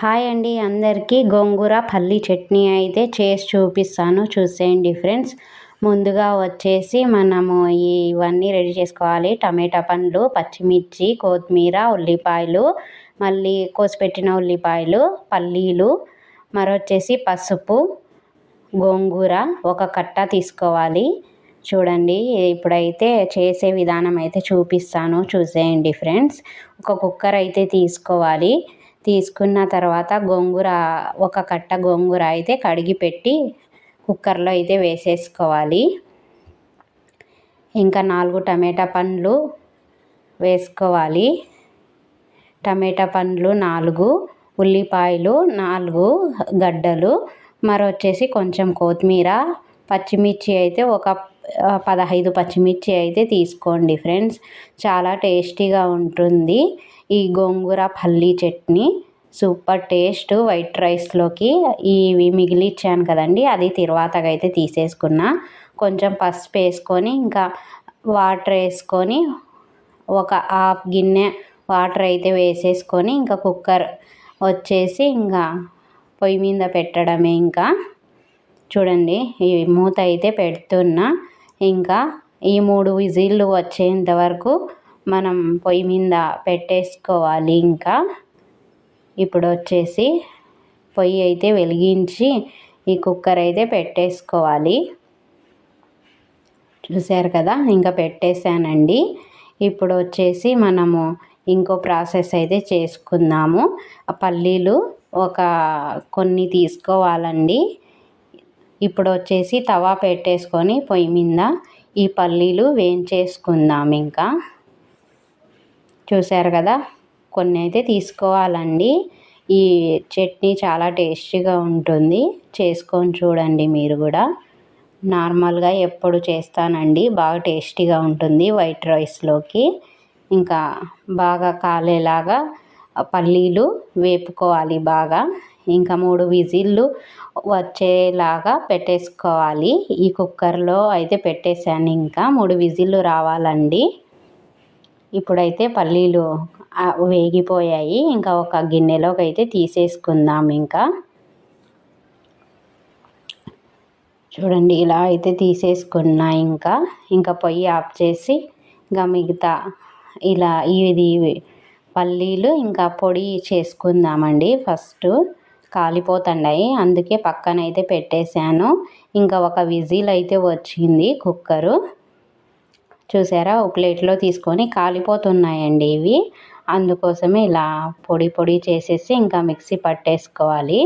Hi అండి అందరికీ. గోంగూర పల్లి చట్నీ అయితే చేసి చూపిస్తాను. చూసేయండి ఫ్రెండ్స్. ముందుగా వచ్చేసి మనము ఇవన్నీ రెడీ చేసుకోవాలి. టమాటా పండ్లు పచ్చిమిర్చి కొత్తిమీర ఉల్లిపాయలు మళ్ళీ కోసిపెట్టిన ఉల్లిపాయలు పల్లీలు మరొచ్చేసి పసుపు గోంగూర ఒక కట్ట తీసుకోవాలి. చూడండి ఇప్పుడైతే చేసే విధానం అయితే చూపిస్తాను. చూసేయండి ఫ్రెండ్స్. ఒక కుక్కర్ అయితే తీసుకోవాలి. తీసుకున్న తర్వాత గోంగూర ఒక కట్ట గోంగూర అయితే కడిగి పెట్టి కుక్కర్లో అయితే వేసేసుకోవాలి. ఇంకా నాలుగు టమాటా పండ్లు వేసుకోవాలి. టమాటా పండ్లు నాలుగు ఉల్లిపాయలు నాలుగు గడ్డలు మరొచ్చేసి కొంచెం కొత్తిమీర పచ్చిమిర్చి అయితే ఒక పదహైదు పచ్చిమిర్చి అయితే తీసుకోండి ఫ్రెండ్స్. చాలా టేస్టీగా ఉంటుంది. ఈ గోంగూర పల్లీ చట్నీ సూపర్ టేస్ట్ వైట్ రైస్లోకి. ఇవి మిగిలిచ్చాను కదండి అది తిరువాతగా అయితే తీసేసుకున్న. కొంచెం పసుపు వేసుకొని ఇంకా వాటర్ వేసుకొని ఒక హాఫ్ గిన్నె వాటర్ అయితే వేసేసుకొని ఇంకా కుక్కర్ వచ్చేసి ఇంకా పొయ్యి మీద పెట్టడమే ఇంకా. చూడండి ఈ మూత అయితే పెడుతున్నా. ఇంకా ఈ మూడు విజిల్లు వచ్చేంత వరకు మనం పొయ్యి మీద పెట్టేసుకోవాలి ఇంకా. ఇప్పుడు వచ్చేసి పొయ్యి అయితే వెలిగించి ఈ కుక్కర్ అయితే పెట్టేసుకోవాలి. చూసారు కదా? ఇంకా పెట్టేశానండి. ఇప్పుడు వచ్చేసి మనము ఇంకో ప్రాసెస్ అయితే చేసుకుందాము. పల్లీలు ఒక కొన్ని తీసుకోవాలండి. ఇప్పుడు వచ్చేసి తవా పెట్టేసుకొని పొయ్యి మీద ఈ పల్లీలు వేయించేసుకుందాం ఇంకా. చూసారు కదా? కొన్ని అయితే తీసుకోవాలండి. ఈ చట్నీ చాలా టేస్టీగా ఉంటుంది. చేసుకొని చూడండి మీరు కూడా. నార్మల్గా ఎప్పుడు చేస్తానండి. బాగా టేస్టీగా ఉంటుంది వైట్ రైస్లోకి. ఇంకా బాగా కాలేలాగా పల్లీలు వేపుకోవాలి బాగా. ఇంకా మూడు విజిల్లు వచ్చేలాగా పెట్టేసుకోవాలి. ఈ కుక్కర్లో అయితే పెట్టేశాను ఇంకా మూడు విజిల్లు రావాలండి. ఇప్పుడైతే పల్లీలు వేగిపోయాయి. ఇంకా ఒక గిన్నెలోకి అయితే తీసేసుకుందాం ఇంకా. చూడండి ఇలా అయితే తీసేసుకున్నా ఇంకా. ఇంకా పొయ్యి ఆఫ్ చేసి ఇంకా మిగతా ఇలా ఇది పల్లీలు ఇంకా పొడి చేసుకుందామండి ఫస్ట్. కాలిపోతున్నాయి. అందుకే పక్కన అయితే పెట్టేశాను. ఇంకా ఒక విజిల్ అయితే వచ్చింది కుక్కరు. చూసారా? ఒక ప్లేట్లో తీసుకొని కాలిపోతున్నాయండి ఇవి. అందుకోసమే ఇలా పొడి పొడి చేసేసి ఇంకా మిక్సీ పట్టేసుకోవాలి.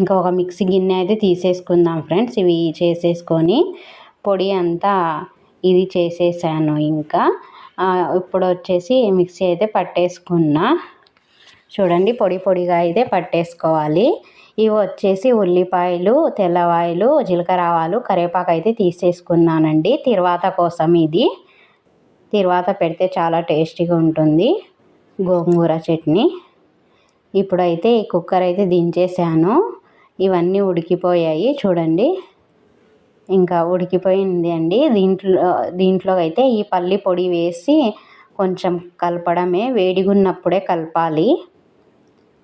ఇంకా ఒక మిక్సీ గిన్నె అయితే తీసేసుకుందాం ఫ్రెండ్స్. ఇవి చేసేసుకొని పొడి అంతా ఇది చేసేసాను ఇంకా. ఇప్పుడు వచ్చేసి మిక్సీ అయితే పట్టేసుకున్నా. చూడండి పొడి పొడిగా అయితే పట్టేసుకోవాలి. ఇవి వచ్చేసి ఉల్లిపాయలు తెల్లవాయలు జీలకర్ర ఆవాలు కరివేపాకు అయితే తీసేసుకున్నానండి. తిరువాత కోసం ఇది. తిరువాత పెడితే చాలా టేస్టీగా ఉంటుంది గోంగూర చట్నీ. ఇప్పుడైతే ఈ కుక్కర్ అయితే దించేసాను. ఇవన్నీ ఉడికిపోయాయి చూడండి. ఇంకా ఉడికిపోయింది అండి. దీంట్లో దీంట్లో అయితే ఈ పల్లి పొడి వేసి కొంచెం కలపడమే వేడిగున్నప్పుడే కలపాలి.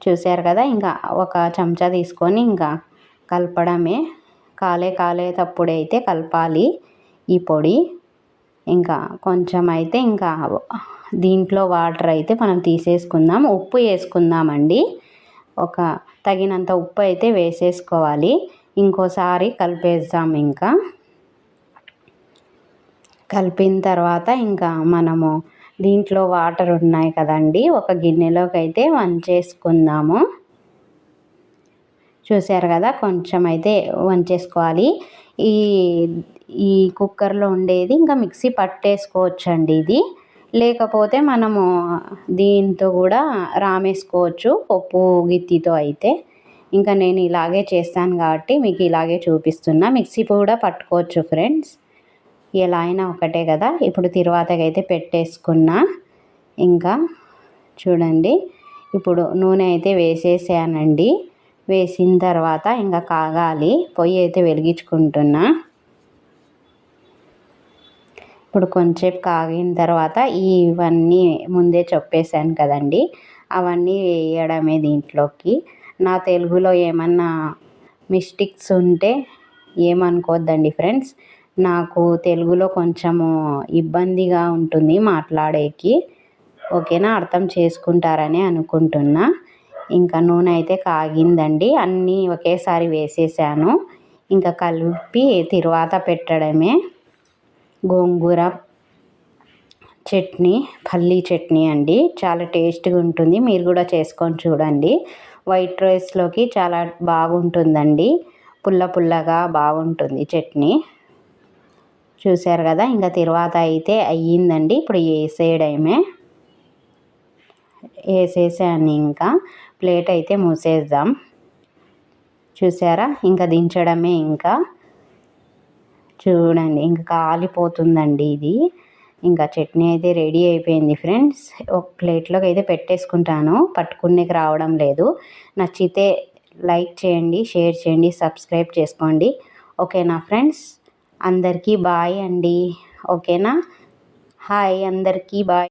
చూశారు కదా ఇంకా ఒక చెంచా తీసుకొని ఇంకా కలపడమే. కాలే కాలేటప్పుడైతే కలపాలి ఈ పొడి. ఇంకా కొంచెం అయితే ఇంకా దీంట్లో వాటర్ అయితే మనం తీసేసుకుందాం. ఉప్పు వేసుకుందామండి. ఒక తగినంత ఉప్పు అయితే వేసేసుకోవాలి. ఇంకోసారి కలిపేద్దాం ఇంకా. కలిపిన తర్వాత ఇంకా మనము దీంట్లో వాటర్ ఉన్నాయి కదండి. ఒక గిన్నెలోకి అయితే వంచేసుకుందాము. చూసారు కదా కొంచెం అయితే వంచేసుకోవాలి. ఈ ఈ కుక్కర్లో ఉండేది ఇంకా మిక్సీ పట్టేసుకోవచ్చండి ఇది. లేకపోతే మనము దీంతో కూడా రామేసుకోవచ్చు పప్పు గిత్తితో అయితే. ఇంకా నేను ఇలాగే చేస్తాను కాబట్టి మీకు ఇలాగే చూపిస్తున్నా. మిక్సీ కూడా పట్టుకోవచ్చు ఫ్రెండ్స్. ఎలా అయినా ఒకటే కదా. ఇప్పుడు తిరువాతకైతే పెట్టేసుకున్నా. ఇంకా చూడండి. ఇప్పుడు నూనె అయితే వేసేసానండి. వేసిన తర్వాత ఇంకా కాగాలి. పొయ్యి అయితే వెలిగించుకుంటున్నా. ఇప్పుడు కొంచెంసేపు కాగిన తర్వాత ఇవన్నీ ముందే చెప్పేశాను కదండి. అవన్నీ వేయడమే దీంట్లోకి. నా తెలుగులో ఏమన్నా మిస్టేక్స్ ఉంటే ఏమనుకోవద్దండి ఫ్రెండ్స్. నాకు తెలుగులో కొంచెము ఇబ్బందిగా ఉంటుంది మాట్లాడేకి. ఓకేనా? అర్థం చేసుకుంటారని అనుకుంటున్నా. ఇంకా నూనె అయితే కాగిందండి. అన్నీ ఒకేసారి వేసేసాను. ఇంకా కలిపి తిరువాత పెట్టడమే. గోంగూర చట్నీ పల్లీ చట్నీ అండి. చాలా టేస్ట్గా ఉంటుంది. మీరు కూడా చేసుకొని చూడండి. వైట్ రైస్లోకి చాలా బాగుంటుందండి. పుల్ల పుల్లగా బాగుంటుంది చట్నీ. చూశారు కదా ఇంకా తర్వాత అయితే అయ్యిందండి. ఇప్పుడు వేసేయడమే వేసేసాను ఇంకా. ప్లేట్ అయితే మూసేద్దాం. చూసారా ఇంకా దించడమే ఇంకా. చూడండి ఇంకా కాలిపోతుందండి ఇది. ఇంకా చట్నీ అయితే రెడీ అయిపోయింది ఫ్రెండ్స్. ఒక ప్లేట్లోకి అయితే పెట్టేసుకుంటాను. పట్టుకునేకి రావడం లేదు. నచ్చితే లైక్ చేయండి షేర్ చేయండి సబ్స్క్రైబ్ చేసుకోండి. ఓకేనా ఫ్రెండ్స్? అందరికీ బాయ్ అండి. ఓకేనా? హాయ్ అందరికీ బాయ్.